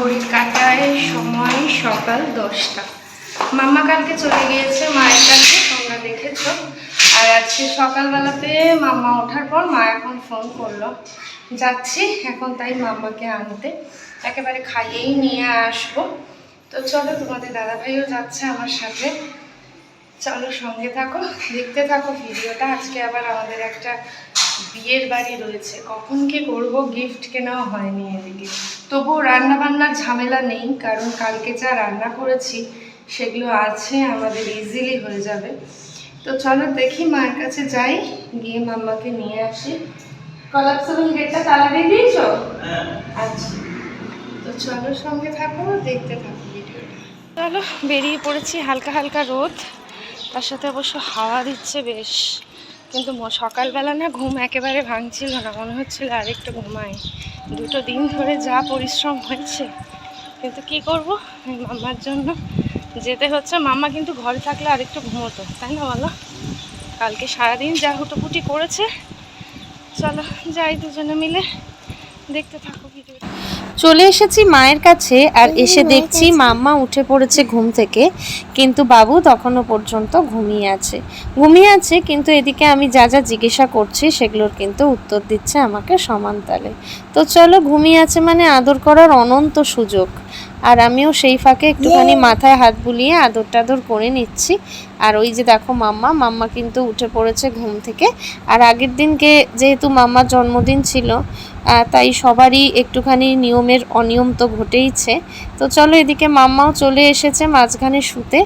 ঘড়ির কাটায় সময় সকাল দশটা। মাম্মা কালকে চলে গিয়েছে, মায়ের কাছে তোমরা দেখেছ। আর আজকে সকালবেলাতে মাম্মা ওঠার পর মা এখন ফোন করল। যাচ্ছি, এখন তাই মাম্মাকে আনতে। একেবারে খাইয়েই নিয়ে আসব। তো চলো, তোমাদের দাদাভাইও যাচ্ছে আমার সাথে। চলো সঙ্গে থাকো, দেখতে থাকো ভিডিওটা। আজকে আবার আমাদের একটা বিয়ের বাড়ি রয়েছে। কখন কি করব? গিফট কেনাও হয়নি এদিকে। তবুও রান্না বান্নার ঝামেলা নেই কারণ কালকে যা রান্না করেছি সেগুলো আছে আমাদের ইজিলি হয়ে যাবে। তো চলো দেখি মার কাছে যাই গিয়ে মাম্মাকে নিয়ে আসি। কলাপসেবল গেটটা তালা দিয়ে দিয়েছ? আচ্ছা। তো চলো সঙ্গে থাকো দেখতে থাকো ভিডিওটা চলো বেরিয়ে পড়েছি হালকা হালকা রোদ। তার সাথে অবশ্য হাওয়া দিচ্ছে বেশ। কিন্তু সকালবেলা না ঘুম একেবারে ভাঙছিল না, মনে হচ্ছিল আরেকটু ঘুমাই। দুটো দিন ধরে যা পরিশ্রম হয়েছে, কিন্তু কি করব? মাম্মার জন্য যেতে হচ্ছে। মাম্মা কিন্তু ঘরে থাকলে আরেকটু ঘুমোতো, তাই না বলো? কালকে সারাদিন যা হুটোপুটি করেছে। চলো, যাই দুজনে মিলে, দেখতে থাকো। চলে এসেছি মায়ের কাছে আর এসে দেখছি মাম্মা উঠে পড়েছে ঘুম থেকে কিন্তু বাবু তখনও পর্যন্ত ঘুমিয়ে আছে। ঘুমিয়ে আছে কিন্তু এদিকে আমি যা যা জিজ্ঞাসা করছি সেগুলোর কিন্তু উত্তর দিচ্ছে আমাকে সমান তালে। তো চলো ঘুমিয়ে আছে মানে আদর করার অনন্ত সুযোগ। আর আমিও সেই ফাঁকে একটুখানি মাথায় হাত বুলিয়ে আদর টাদর করে নিচ্ছি। আর ওই যে দেখো মাম্মা মাম্মা কিন্তু উঠে পড়েছে ঘুম থেকে। আর আগের দিনকে যেহেতু মাম্মার জন্মদিন ছিল তাই সবারই একটুখানি নিয়মের অনিয়ম তো ঘটেইছে। তো চলো এদিকে মাম্মাও চলে এসেছে মাঝখানে শুতে,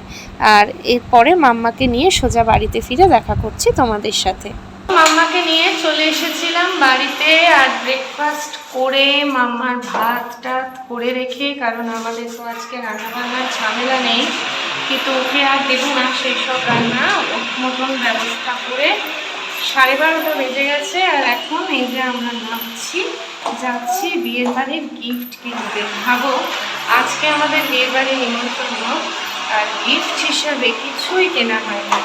আর এরপরে মাম্মাকে নিয়ে সোজা বাড়িতে ফিরে দেখা করছি তোমাদের সাথে। মাম্মাকে নিয়ে চলে এসেছিলাম বাড়িতে, আর ব্রেকফাস্ট করে মাম্মার ভাত টাত করে রেখে, কারণ আমাদের তো আজকে রান্না বান্নার ঝামেলা নেই, কিন্তু ওকে আর দেবো না সেই সব রান্না। ওর মতন ব্যবস্থা করে সাড়ে বারোটা বেজে গেছে, আর এই যে আমরা নামছি যাচ্ছি, বিয়ের বাড়ির গিফট কিনতে ভাবো? আজকে আমাদের বিয়ের বাড়ির নিমন্ত্রণ আর গিফট হিসাবে কিছুই কেনা হয়নি।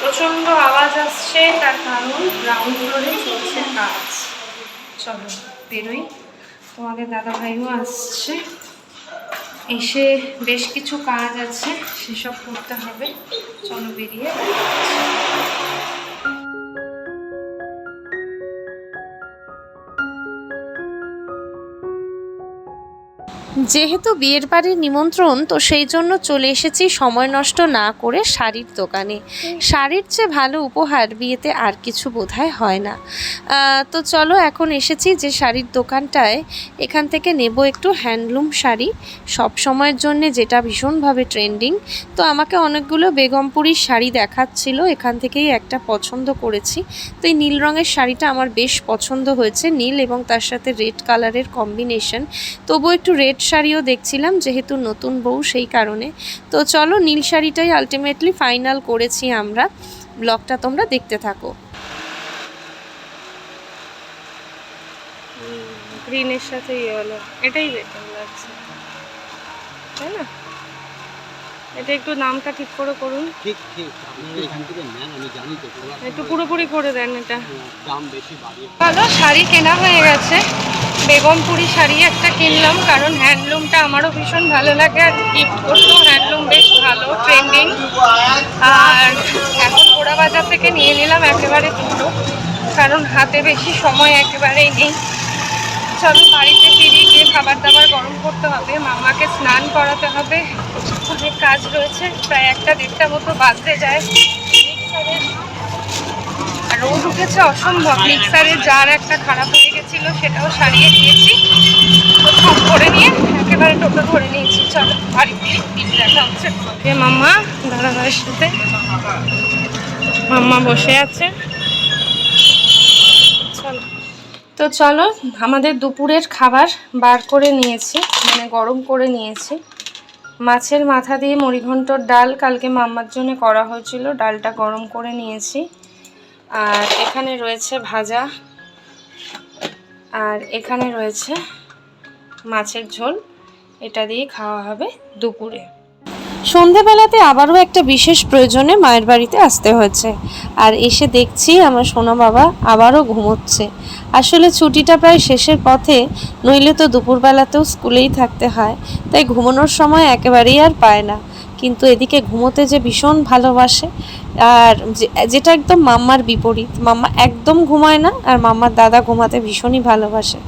প্রচণ্ড আওয়াজ আসছে, তার কারণ গ্রাউন্ড ফ্লোরে চলছে কাজ। চলো, বেরোই। তোমাদের দাদা ভাইও আসছে। এসে বেশ কিছু কাজ আছে, সেসব করতে হবে। চলো বেরিয়ে যেহেতু বিয়ের বাড়ির নিমন্ত্রণ, তো সেই জন্য চলে এসেছি সময় নষ্ট না করে শাড়ির দোকানে। শাড়ির চেয়ে ভালো উপহার বিয়েতে আর কিছু বোধহয় হয় না। তো চলো এখন এসেছি যে শাড়ির দোকানটায়। এখান থেকে নেব একটু হ্যান্ডলুম শাড়ি। সব সময়ের জন্য যেটা ভীষণভাবে ট্রেন্ডিং। তো আমাকে অনেকগুলো বেগমপুরীর শাড়ি দেখাচ্ছিল, এখান থেকেই একটা পছন্দ করেছি। তো এই নীল রঙের শাড়িটা আমার বেশ পছন্দ হয়েছে, নীল এবং তার সাথে রেড কালারের কম্বিনেশন। তবু একটু রেড শাড়িও দেখছিলাম যেহেতু নতুন বউ সেই কারণে। তো চলো নীল শাড়িটাই আলটিমেটলি ফাইনাল করেছি আমরা। ব্লগটা তোমরা দেখতে থাকো। গ্রিনের সাথে ইয়ে হলো। এটাই বেটার লাগছে। তাই না? এটা একটু নামটা ঠিক করে করুন। ঠিক ঠিক। আপনারা এখান থেকে নেন আমি জানি তো। একটু পুরোপুরি করে দেন এটা। দাম বেশি বাড়িয়ে। ভালো শাড়ি কেনা হয়ে গেছে। বেগমপুরি শাড়ি একটা কিনলাম, কারণ হ্যান্ডলুমটা আমারও ভীষণ ভালো লাগে আর গিফট করতেও হ্যান্ডলুম বেশ ভালো ট্রেন্ডিং আর এখন গোড়া বাজার থেকে নিয়ে নিলাম একেবারে দুটো, কারণ হাতে বেশি সময় একেবারেই নেই। চলো বাড়িতে ফিরে, গিয়ে খাবার দাবার গরম করতে হবে, মামাকে স্নান করাতে হবে। অনেক কাজ রয়েছে, প্রায় একটা দেড়টা মতো বাজতে যায়। আর রোদ উঠেছে অসম্ভব। মিক্সারে যার একটা খারাপ হয়ে গেছিল, সেটাও সারিয়ে দিয়েছি। সব করে নিয়ে একেবারে টোটো ধরে নিয়েছি। চলো বাড়িতে দেখা হচ্ছে। মাম্মা সাথে। মাম্মা বসে আছে। চলো। তো চলো, আমাদের দুপুরের খাবার বার করে নিয়েছি মানে গরম করে নিয়েছি। মাছের মাথা দিয়ে মুড়িঘণ্টর ডাল কালকে মাম্মার জন্য করা হয়েছিল। ডালটা গরম করে নিয়েছি। আর এখানে রয়েছে ভাজা, আর এখানে রয়েছে মাছের ঝোল। এটা দিয়ে খাওয়া হবে দুপুরে। সন্ধেবেলাতে আবারও একটা বিশেষ প্রয়োজনে মায়ের বাড়িতে আসতে হয়েছে। আর এসে দেখছি আমার সোনা বাবা আবারও ঘুমোচ্ছে। আসলে ছুটিটা প্রায় শেষের পথে, নইলে তো দুপুরবেলাতেও স্কুলেই থাকতে হয়। তাই ঘুমানোর সময় একেবারেই আর পায় না। কিন্তু এদিকে ঘুমোতে যে ভীষণ ভালোবাসে, আর যেটা একদম মাম্মার বিপরীত। মাম্মা একদম ঘুমায় না, আর মাম্মার দাদা ঘুমাতে ভীষণই ভালোবাসে।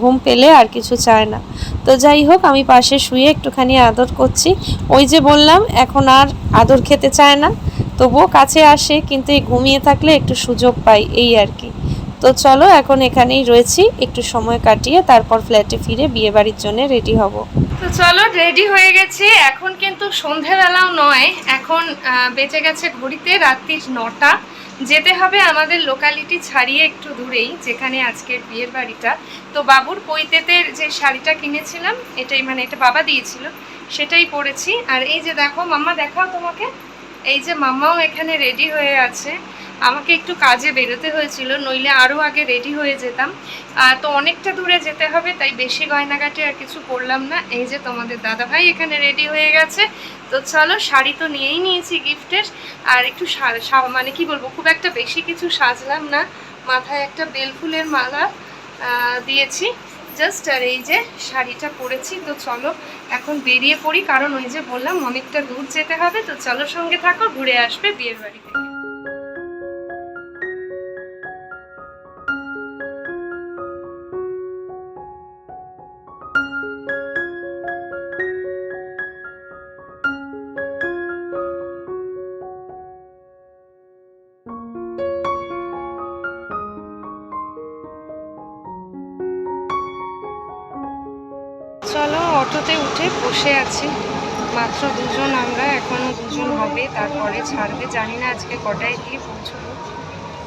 ঘুম পেলে আর কিছু চায় না। তো যাই হোক, আমি পাশে শুয়ে একটুখানি আদর করছি। ওই যে বললাম, এখন আর আদর খেতে চায় না। তবুও কাছে আসে, কিন্তু এই ঘুমিয়ে থাকলে একটু সুযোগ পাই, এই আর কি। তো চলো, এখন এখানেই রয়েছি। একটু সময় কাটিয়ে তারপর ফ্ল্যাটে ফিরে বিয়ে বাড়ির জন্য রেডি হব। তো চলো রেডি হয়ে গেছে। এখন কিন্তু সন্ধেবেলাও নয়। এখন বেঁচে গেছে ঘড়িতে রাত্রির নটা। যেতে হবে আমাদের লোকালিটি ছাড়িয়ে একটু দূরেই, যেখানে আজকের বিয়ের বাড়িটা। তো বাবুর পৈতেতে যে শাড়িটা কিনেছিলাম, এটাই মানে এটা বাবা দিয়েছিল, সেটাই পরেছি। আর এই যে দেখো, মাম্মা দেখাও তোমাকে। এই যে মাম্মাও এখানে রেডি হয়ে আছে। আমাকে একটু কাজে বেরোতে হয়েছিল, নইলে আরও আগে রেডি হয়ে যেতাম। তো অনেকটা দূরে যেতে হবে, তাই বেশি গয়নাগাটি আর কিছু করলাম না। এই যে তোমাদের দাদা ভাই এখানে রেডি হয়ে গেছে। তো চলো, শাড়ি তো নিয়েই নিয়েছি গিফটের আর একটু মানে কি বলব, খুব একটা বেশি কিছু সাজলাম না। মাথায় একটা বেলফুলের মালা দিয়েছি। জাস্ট আর এই যে শাড়িটা পরেছি, তো চলো এখন বেরিয়ে পড়ি। কারণ ওই যে বললাম, অনেকটা দূর যেতে হবে, তো চলো সঙ্গে থাকো, ঘুরে আসবে বিয়ের বাড়িতে বসে আছি। মাত্র দুজন আমরা এখনও দুজন হবে, তারপরে ছাড়বে। জানি না আজকে কটায় গিয়ে পৌঁছবো।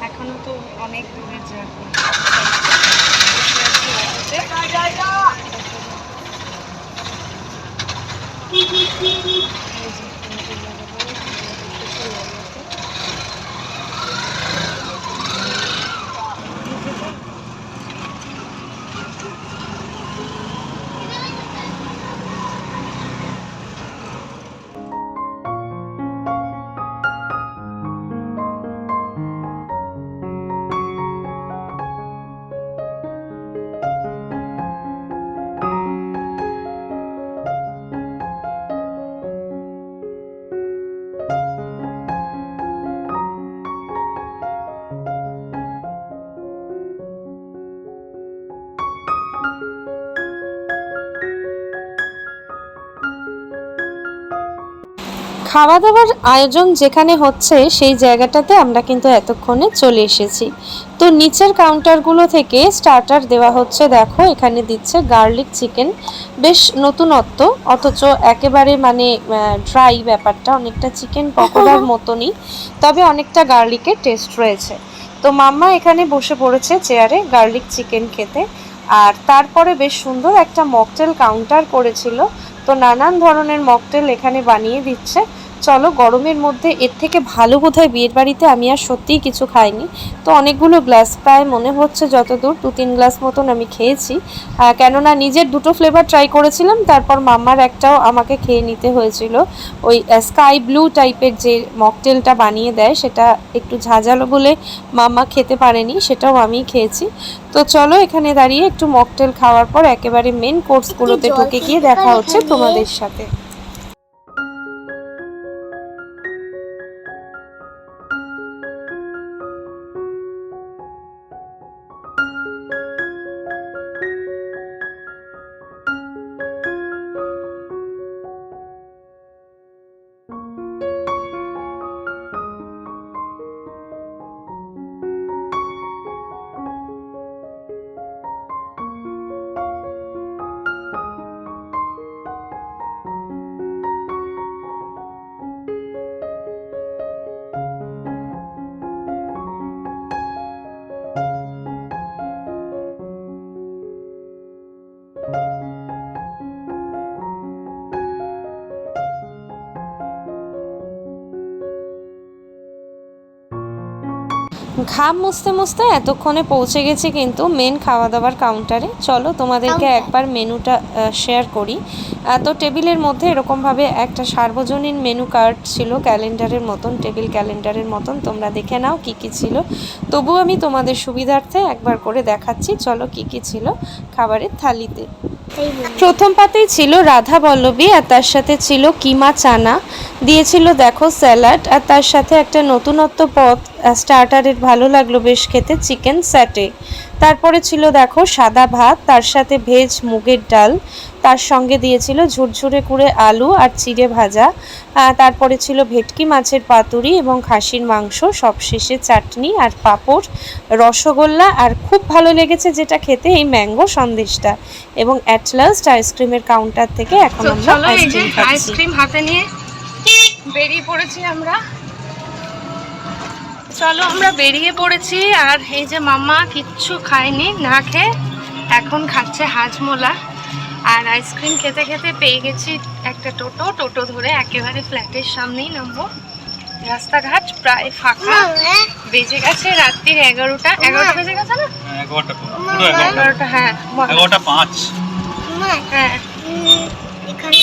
এখনও তো অনেক দূরে যাব। খাওয়া দাওয়ার আয়োজন যেখানে হচ্ছে সেই জায়গাটাতে আমরা কিন্তু এতক্ষণে চলে এসেছি। তো নিচের কাউন্টারগুলো থেকে স্টার্টার দেওয়া হচ্ছে দেখো এখানে দিচ্ছে গার্লিক চিকেন বেশ নতুনত্ব অথচ একেবারে মানে ড্রাই ব্যাপারটা অনেকটা চিকেন পকোড়ার মতনই তবে অনেকটা গার্লিকের টেস্ট রয়েছে। তো মাম্মা এখানে বসে পড়েছে চেয়ারে গার্লিক চিকেন খেতে। আর তারপরে বেশ সুন্দর একটা মকটেল কাউন্টার করেছিল। তো নানান ধরনের মকটেল এখানে বানিয়ে দিচ্ছে। চলো গরমের মধ্যে এর থেকে ভালো বোধহয় বিয়ের বাড়িতে আমি আর সত্যিই কিছু খাইনি। তো অনেকগুলো গ্লাস প্রায় মনে হচ্ছে যতদূর দু তিন গ্লাস মতন আমি খেয়েছি। কেননা নিজের দুটো ফ্লেভার ট্রাই করেছিলাম তারপর মাম্মার একটাও আমাকে খেয়ে নিতে হয়েছিল। ওই স্কাই ব্লু টাইপের যে মকটেলটা বানিয়ে দেয় সেটা একটু ঝাঁঝালো বলে মাম্মা খেতে পারেনি সেটাও আমি খেয়েছি। তো চলো এখানে দাঁড়িয়ে একটু মকটেল খাওয়ার পর একেবারে মেন কোর্সগুলোতে ঢুকে গিয়ে দেখা হচ্ছে তোমাদের সাথে। Thank you. ঘাম মুছতে মুছতে এতক্ষণে পৌঁছে গেছি কিন্তু মেন খাওয়া দাওয়ার কাউন্টারে চলো তোমাদেরকে একবার মেনুটা শেয়ার করি। তো টেবিলের মধ্যে এরকমভাবে একটা সার্বজনীন মেনু কার্ড ছিল ক্যালেন্ডারের মতন টেবিল ক্যালেন্ডারের মতন। তোমরা দেখে নাও কি কি ছিল। তবু আমি তোমাদের সুবিধার্থে একবার করে দেখাচ্ছি। চলো কি কি ছিল খাবারের থালিতে। প্রথম পাতেই ছিল রাধা বল্লভী আর তার সাথে ছিল কিমা চানা। দিয়েছিল দেখো স্যালাড আর তার সাথে একটা নতুনত্ব পদ স্টার্টারের ভালো লাগল বেশ খেতে চিকেন স্যাটে তারপরে ছিল দেখো সাদা ভাত তার সাথে ভেজ মুগের ডাল তার সঙ্গে দিয়েছিল ঝুরঝুরে করে আলু আর চিড়ে ভাজা। তারপরে ছিল ভেটকি মাছের পাতুরি এবং খাসির মাংস সবশেষে চাটনি আর পাঁপড় রসগোল্লা আর খুব ভালো লেগেছে যেটা খেতে এই ম্যাঙ্গো সন্দেশটা। এবং অ্যাট লাস্ট আইসক্রিমের কাউন্টার থেকে এখন আমরা আইসক্রিম হাতে নিয়ে বেরিয়ে পড়েছি আমরা। চলো আমরা বেরিয়ে পড়েছি আর এই যে মাম্মা কিচ্ছু খায়নি না খেয়ে এখন খাচ্ছে হাজমোলা আর আইসক্রিম খেতে খেতে পেয়ে গেছি একটা টোটো টোটো ধরে একেবারে ফ্ল্যাটের সামনেই নামবো। রাস্তাঘাট প্রায় ফাঁকা বেজে গেছে রাত্রির এগারোটা। এগারোটা বেজে গেছে না? এগারোটা হ্যাঁ এগারোটা পাঁচ। হ্যাঁ। উম, এখানে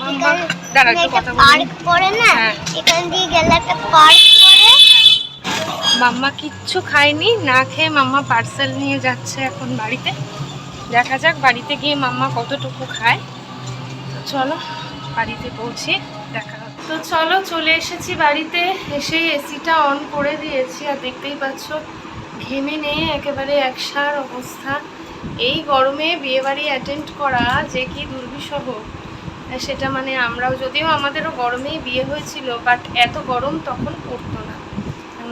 মাম্মা দাঁড়া একটু কথা বলি। পার্ক পড়ে না? হ্যাঁ। এখান দিয়ে গেলে একটা পার্ক মাম্মা কিচ্ছু খায়নি, না খেয়ে মাম্মা পার্সেল নিয়ে যাচ্ছে এখন বাড়িতে। দেখা যাক বাড়িতে গিয়ে মাম্মা কতটুকু খায়। তো চলো, বাড়িতে পৌঁছে, দেখা। তো চলো, চলে এসেছি বাড়িতে, এসে এসিটা অন করে দিয়েছি, আর দেখতেই পাচ্ছ, ঘেমে নেই, একেবারে একসার অবস্থা। এই গরমে বিয়েবাড়ি অ্যাটেন্ড করা যে কি দুর্বিষহ। সেটা মানে আমরাও, যদিও আমাদেরও গরমেই বিয়ে হয়েছিল বাট এত গরম তখন পড়তো না।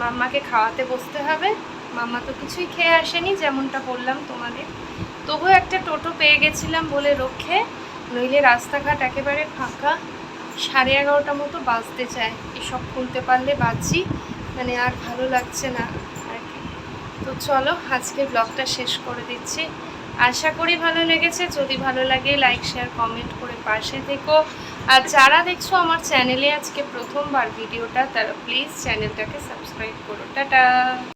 মাম্মাকে খাওয়াতে বসতে হবে। মাম্মা তো কিছুই খেয়ে আসেনি, যেমনটা বললাম তোমাদের। তবু একটা টোটো পেয়ে গেছিলাম বলে রক্ষে। নইলে রাস্তাঘাট একেবারে ফাঁকা। সাড়ে এগারোটা মতো বাজতে চায়। এসব খুলতে পারলে বাজছি মানে আর ভালো লাগছে না আর কি। তো চলো, আজকে ব্লগটা শেষ করে দিচ্ছি। আশা করি ভালো লেগেছে। যদি ভালো লাগে লাইক শেয়ার কমেন্ট করে পাশে থেকো। আর যারা দেখছ আমার চ্যানেলে আজকে প্রথমবার ভিডিওটা তারা প্লিজ চ্যানেলটাকে সাবস্ক্রাইব করো। টাটা!